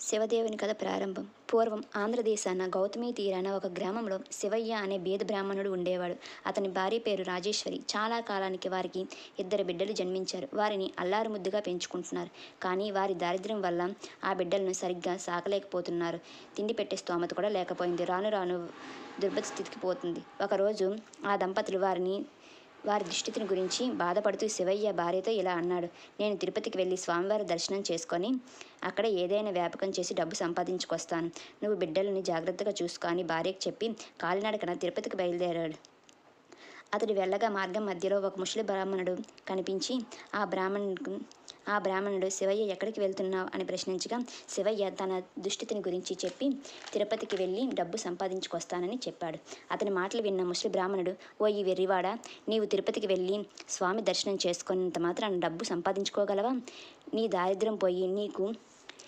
శివదేవుని కథ ప్రారంభం. పూర్వం ఆంధ్రదేశాన గౌతమి తీరాన ఒక గ్రామంలో శివయ్య అనే బీద బ్రాహ్మణుడు ఉండేవాడు. అతని భార్య పేరు రాజేశ్వరి. చాలా కాలానికి వారికి ఇద్దరు బిడ్డలు జన్మించారు. వారిని అల్లారు ముద్దుగా పెంచుకుంటున్నారు. కానీ వారి దారిద్ర్యం వల్ల ఆ బిడ్డలను సరిగ్గా సాకలేకపోతున్నారు. తిండి పెట్టే స్తోమత కూడా లేకపోయింది. రాను రాను దుర్భర స్థితికి పోతుంది. ఒకరోజు ఆ దంపతులు వారిని వారి దుష్టితిని గురించి బాధపడుతూ శివయ్య భార్యతో ఇలా అన్నాడు. నేను తిరుపతికి వెళ్ళి స్వామివారి దర్శనం చేసుకొని అక్కడ ఏదైనా వ్యాపకం చేసి డబ్బు సంపాదించుకొస్తాను. నువ్వు బిడ్డలని జాగ్రత్తగా చూసుకో అని భార్యకు చెప్పి కాలినడకన తిరుపతికి బయలుదేరాడు. అతడు వెళ్ళగా మార్గం మధ్యలో ఒక ముసలి బ్రాహ్మణుడు కనిపించి ఆ బ్రాహ్మణుడికి ఆ బ్రాహ్మణుడు శివయ్య ఎక్కడికి వెళ్తున్నావు? అని ప్రశ్నించగా శివయ్య తన దుష్టితిని గురించి చెప్పి తిరుపతికి వెళ్ళి డబ్బు సంపాదించుకొస్తానని చెప్పాడు. అతని మాటలు విన్న ముసలి బ్రాహ్మణుడు ఓ ఈ వెర్రివాడ నీవు తిరుపతికి వెళ్ళి స్వామి దర్శనం చేసుకున్నంత మాత్రం డబ్బు సంపాదించుకోగలవా? నీ దారిద్ర్యం పోయి నీకు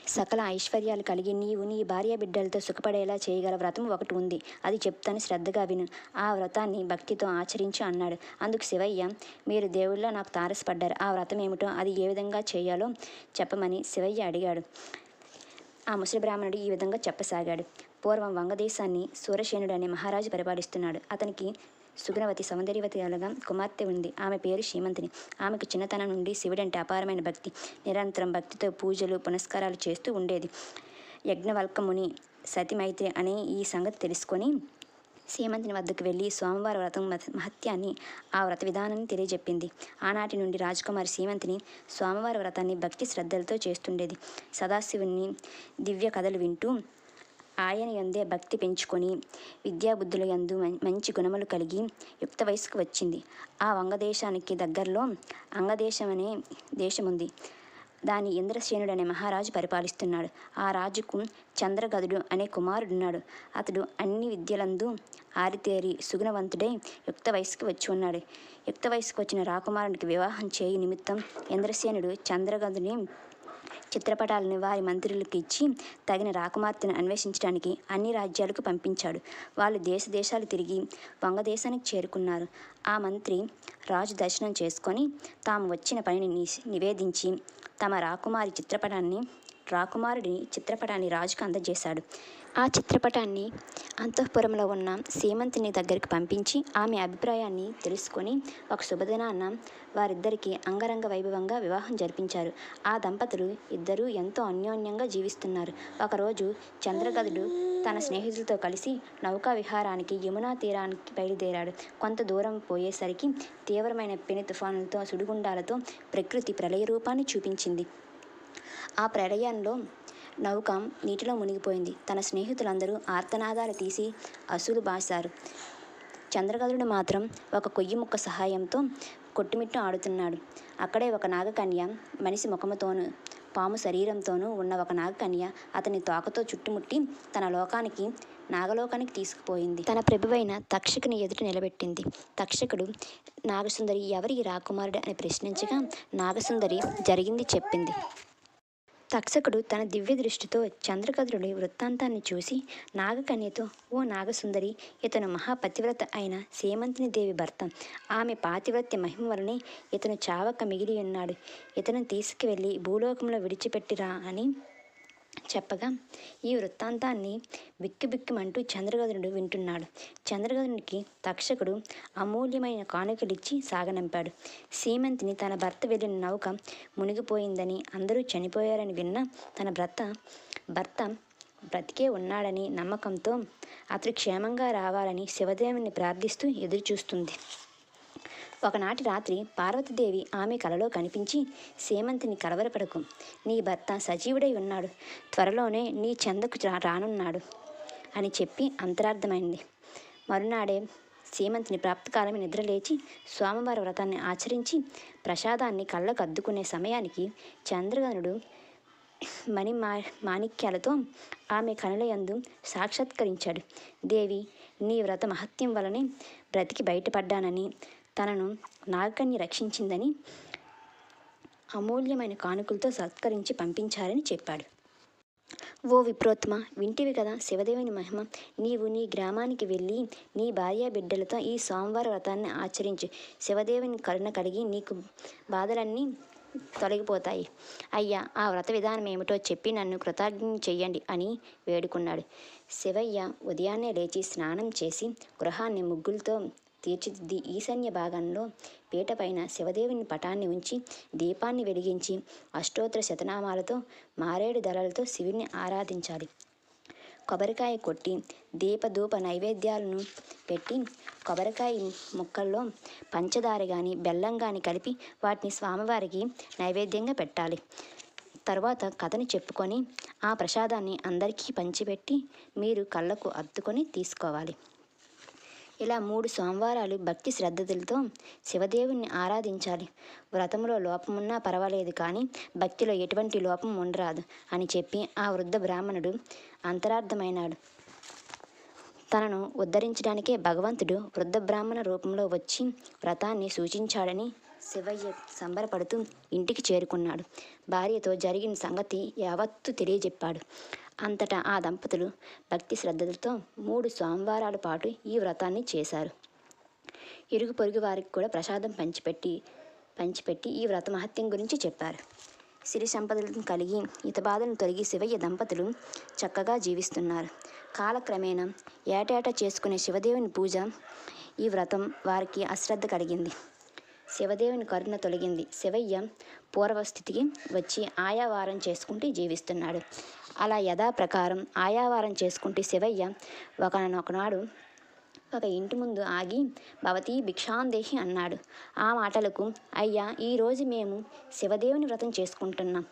సకల ఐశ్వర్యాలు కలిగి నీవు నీ భార్య బిడ్డలతో సుఖపడేలా చేయగల వ్రతం ఒకటి ఉంది. అది చెప్తాను శ్రద్ధగా విను. ఆ వ్రతాన్ని భక్తితో ఆచరించి అన్నాడు. అందుకు శివయ్య మీరు దేవుళ్ళ నాకు తారసపడ్డారు. ఆ వ్రతం ఏమిటో అది ఏ విధంగా చేయాలో చెప్పమని శివయ్య అడిగాడు. ఆ ముసలి బ్రాహ్మణుడు ఈ విధంగా చెప్పసాగాడు. పూర్వం వంగదేశాన్ని సూరసేనుడు అనే మహారాజు పరిపాలిస్తున్నాడు. అతనికి సుగుణవతి సౌందర్యవతి అలగా కుమార్తె ఉంది. ఆమె పేరు శ్రీమంతిని. ఆమెకు చిన్నతనం నుండి శివుడంటే అపారమైన భక్తి. నిరంతరం భక్తితో పూజలు పునస్కారాలు చేస్తూ ఉండేది. యజ్ఞవల్కముని సతిమైత్రి అనే ఈ సంగతి తెలుసుకొని సీమంతిని వద్దకు వెళ్ళి స్వామివారి వ్రతం మహత్యాన్ని ఆ వ్రత విధానాన్ని తెలియజెప్పింది. ఆనాటి నుండి రాజకుమారి సీమంతిని స్వామివారి వ్రతాన్ని భక్తి శ్రద్ధలతో చేస్తుండేది. సదాశివుని దివ్య కథలు వింటూ ఆయన యందే భక్తి పెంచుకొని విద్యాబుద్ధుల యందు మంచి గుణములు కలిగి యుక్త వయసుకు వచ్చింది. ఆ వంగదేశానికి దగ్గరలో అంగదేశం అనే దేశం ఉంది దాని ఇంద్రసేనుడు అనే మహారాజు పరిపాలిస్తున్నాడు. ఆ రాజుకు చంద్రగదుడు అనే కుమారుడున్నాడు. అతడు అన్ని విద్యలందు ఆరితేరి సుగుణవంతుడై యుక్త వయసుకు వచ్చి ఉన్నాడు యుక్త వయసుకు వచ్చిన రాకుమారునికి వివాహం చేయి నిమిత్తం ఇంద్రసేనుడు చంద్రగదుని చిత్రపటాలను వారి మంత్రులకు ఇచ్చి తగిన రాకుమార్తెను అన్వేషించడానికి అన్ని రాజ్యాలకు పంపించాడు. వాళ్ళు దేశ దేశాలు తిరిగి వంగదేశానికి చేరుకున్నారు. ఆ మంత్రి రాజు దర్శనం చేసుకొని తాము వచ్చిన పనిని నివేదించి తమ రాకుమారి చిత్రపటాన్ని రాకుమారుడిని చిత్రపటాన్ని రాజుకు అందజేశాడు. ఆ చిత్రపటాన్ని అంతఃపురంలో ఉన్న సీమంతిని దగ్గరికి పంపించి ఆమె అభిప్రాయాన్ని తెలుసుకొని ఒక శుభదినాన్న వారిద్దరికీ అంగరంగ వైభవంగా వివాహం జరిపించారు. ఆ దంపతులు ఇద్దరూ ఎంతో అన్యోన్యంగా జీవిస్తున్నారు. ఒకరోజు చంద్రగదుడు తన స్నేహితులతో కలిసి నౌకా విహారానికి యమునా తీరానికి బయలుదేరాడు. కొంత దూరం పోయేసరికి తీవ్రమైన పెను తుఫానులతో సుడిగుండాలతో ప్రకృతి ప్రళయ రూపాన్ని చూపించింది. ఆ ప్రళయంలో నౌక నీటిలో మునిగిపోయింది. తన స్నేహితులందరూ ఆర్తనాదాలు తీసి అసులు బాశారు. చంద్రగదుడు మాత్రం ఒక కొయ్యి ముక్క సహాయంతో కొట్టుమిట్టు ఆడుతున్నాడు. అక్కడే ఒక నాగకన్య మనిషి ముఖముతోనూ పాము శరీరంతోనూ ఉన్న ఒక నాగకన్య అతని తోకతో చుట్టుముట్టి తన లోకానికి నాగలోకానికి తీసుకుపోయింది. తన ప్రభువైన తక్షకుని ఎదుట నిలబెట్టింది. తక్షకుడు నాగసుందరి ఎవరి రాకుమారుడు? అని ప్రశ్నించగా నాగసుందరి జరిగింది చెప్పింది. తక్షకుడు తన దివ్య దృష్టితో చంద్రకదురుడి వృత్తాంతాన్ని చూసి నాగకన్యతో ఓ నాగసుందరి ఇతను మహాపతివ్రత అయిన సేమంతిని దేవి భర్త. ఆమె పాతివ్రత్య మహిమ వలనే ఇతను చావక మిగిలి ఉన్నాడు. ఇతను తీసుకువెళ్ళి భూలోకంలో విడిచిపెట్టిరా అని చెప్పగా ఈ వృత్తాంతాన్ని బిక్కిబిక్కిమంటూ చంద్రగదుడు వింటున్నాడు. చంద్రగదునికి తక్షకుడు అమూల్యమైన కానుకలిచ్చి సాగనంపాడు. సీమంతిని తన భర్త వెళ్ళిన నౌక మునిగిపోయిందని అందరూ చనిపోయారని విన్న తన భర్త భర్త బ్రతికే ఉన్నాడని నమ్మకంతో అతడు క్షేమంగా రావాలని శివదేవుని ప్రార్థిస్తూ ఎదురుచూస్తుంది. ఒకనాటి రాత్రి పార్వతీదేవి ఆమె కలలో కనిపించి సేమంతిని కలవరపడకు. నీ భర్త సజీవుడై ఉన్నాడు. త్వరలోనే నీ చెందకు రా- రానున్నాడు అని చెప్పి అంతరార్థమైంది. మరునాడే సీమంతిని ప్రాప్తకాలమే నిద్రలేచి స్వామివారి వ్రతాన్ని ఆచరించి ప్రసాదాన్ని కళ్ళకు అద్దుకునే సమయానికి చంద్రగనుడు మణి మా మాణిక్యాలతో ఆమె కనులయందు సాక్షాత్కరించాడు. దేవి నీ వ్రత మహత్యం వలనే బ్రతికి బయటపడ్డానని తనను నాగకన్య రక్షించిందని అమూల్యమైన కానుకలతో సత్కరించి పంపించారని చెప్పాడు. ఓ విప్రోత్మ వింటివి కదా శివదేవుని మహిమ. నీవు నీ గ్రామానికి వెళ్ళి నీ భార్య బిడ్డలతో ఈ సోమవార వ్రతాన్ని ఆచరించు. శివదేవుని కరుణ కలిగి నీకు బాధలన్నీ తొలగిపోతాయి. అయ్యా ఆ వ్రత విధానం ఏమిటో చెప్పి నన్ను కృతజ్ఞ చెయ్యండి అని వేడుకున్నాడు. శివయ్య ఉదయాన్నే లేచి స్నానం చేసి గృహాన్ని ముగ్గులతో తీర్చిదిద్ది ఈశాన్య భాగంలో పీటపైన శివదేవుని పటాన్ని ఉంచి దీపాన్ని వెలిగించి అష్టోత్తర శతనామాలతో మారేడు దళాలతో శివుని ఆరాధించాలి. కొబ్బరికాయ కొట్టి దీపధూప నైవేద్యాలను పెట్టి కొబ్బరికాయ ముక్కల్లో పంచదార కానీ బెల్లం కానీ కలిపి వాటిని స్వామివారికి నైవేద్యంగా పెట్టాలి. తర్వాత కథని చెప్పుకొని ఆ ప్రసాదాన్ని అందరికీ పంచిపెట్టి మీరు కళ్ళకు అద్దుకొని తీసుకోవాలి. ఇలా మూడు సోమవారాలు భక్తి శ్రద్ధలతో శివదేవుని ఆరాధించాలి. వ్రతంలో లోపమున్నా పర్వాలేదు కానీ భక్తిలో ఎటువంటి లోపం ఉండరాదు అని చెప్పి ఆ వృద్ధ బ్రాహ్మణుడు అంతరార్థమైనాడు. తనను ఉద్ధరించడానికే భగవంతుడు వృద్ధ బ్రాహ్మణ రూపంలో వచ్చి వ్రతాన్ని సూచించాడని శివయ్య సంబరపడుతూ ఇంటికి చేరుకున్నాడు. భార్యతో జరిగిన సంగతి యావత్తు తెలియజెప్పాడు. అంతటా ఆ దంపతులు భక్తి శ్రద్ధలతో మూడు సోమవారాల పాటు ఈ వ్రతాన్ని చేశారు. ఇరుగు పొరుగు వారికి కూడా ప్రసాదం పంచిపెట్టి పంచిపెట్టి ఈ వ్రత మహత్యం గురించి చెప్పారు. సిరి సంపదలను కలిగి ఇతబాధలను తొలగి శివయ్య దంపతులు చక్కగా జీవిస్తున్నారు. కాలక్రమేణా ఏటేటా చేసుకునే శివదేవుని పూజ ఈ వ్రతం వారికి అశ్రద్ధ కలిగింది. శివదేవుని కరుణ తొలగింది. శివయ్య పూర్వస్థితికి వచ్చి ఆయావారం చేసుకుంటూ జీవిస్తున్నాడు. అలా యథాప్రకారం ఆయావారం చేసుకుంటూ శివయ్య ఒకనొకనాడు ఒక ఇంటి ముందు ఆగి భవతి భిక్షాందేహి అన్నాడు. ఆ మాటలకు అయ్యా ఈరోజు మేము శివదేవుని వ్రతం చేసుకుంటున్నాం.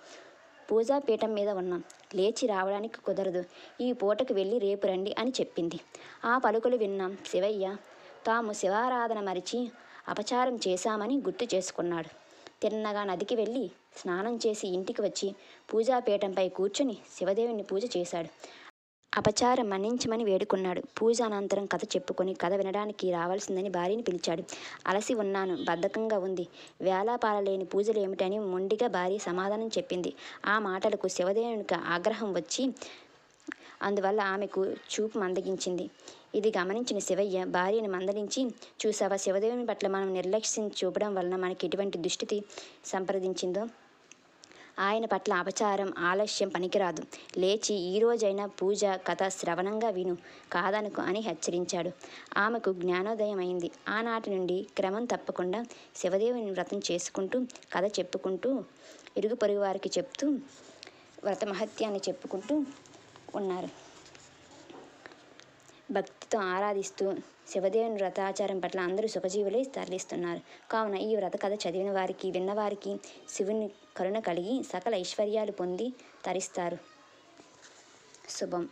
పూజా పీఠం మీద ఉన్నాం. లేచి రావడానికి కుదరదు. ఈ పూటకు వెళ్ళి రేపు రండి అని చెప్పింది. ఆ పలుకులు విన్నాం. శివయ్య తాము శివారాధన మరిచి అపచారం చేశామని గుర్తు చేసుకున్నాడు. తిన్నగా నదికి వెళ్ళి స్నానం చేసి ఇంటికి వచ్చి పూజాపీఠంపై కూర్చొని శివదేవుని పూజ చేశాడు. అపచారం మన్నించమని వేడుకున్నాడు. పూజ అనంతరం కథ చెప్పుకొని కథ వినడానికి రావాల్సిందని భార్యని పిలిచాడు. అలసి ఉన్నాను. బద్ధకంగా ఉంది. వేలాపాలలేని పూజలు ఏమిటని మొండిగా భార్య సమాధానం చెప్పింది. ఆ మాటలకు శివదేవునికి ఆగ్రహం వచ్చి అందువల్ల ఆమెకు చూపు మందగించింది. ఇది గమనించిన శివయ్య భార్యను మందలించి చూసావా శివదేవుని పట్ల మనం నిర్లక్ష్యం చూపడం వలన మనకి ఎటువంటి దుస్థితి సంప్రదించిందో? ఆయన పట్ల అపచారం ఆలస్యం పనికిరాదు. లేచి ఈ రోజైనా పూజ కథ శ్రవణంగా విను. కాదనుకు అని హెచ్చరించాడు. ఆమెకు జ్ఞానోదయం అయింది. ఆనాటి నుండి క్రమం తప్పకుండా శివదేవుని వ్రతం చేసుకుంటూ కథ చెప్పుకుంటూ ఇరుగు పొరుగు వారికి చెప్తూ వ్రత మహత్యాన్ని చెప్పుకుంటూ ఉన్నారు. భక్తితో ఆరాధిస్తూ శివదేవుని వ్రతాచారం పట్ల అందరూ సుఖజీవులై తరలిస్తున్నారు. కావున ఈ వ్రత కథ చదివిన వారికి విన్నవారికి శివుని కరుణ కలిగి సకల ఐశ్వర్యాలు పొంది తరిస్తారు. శుభం.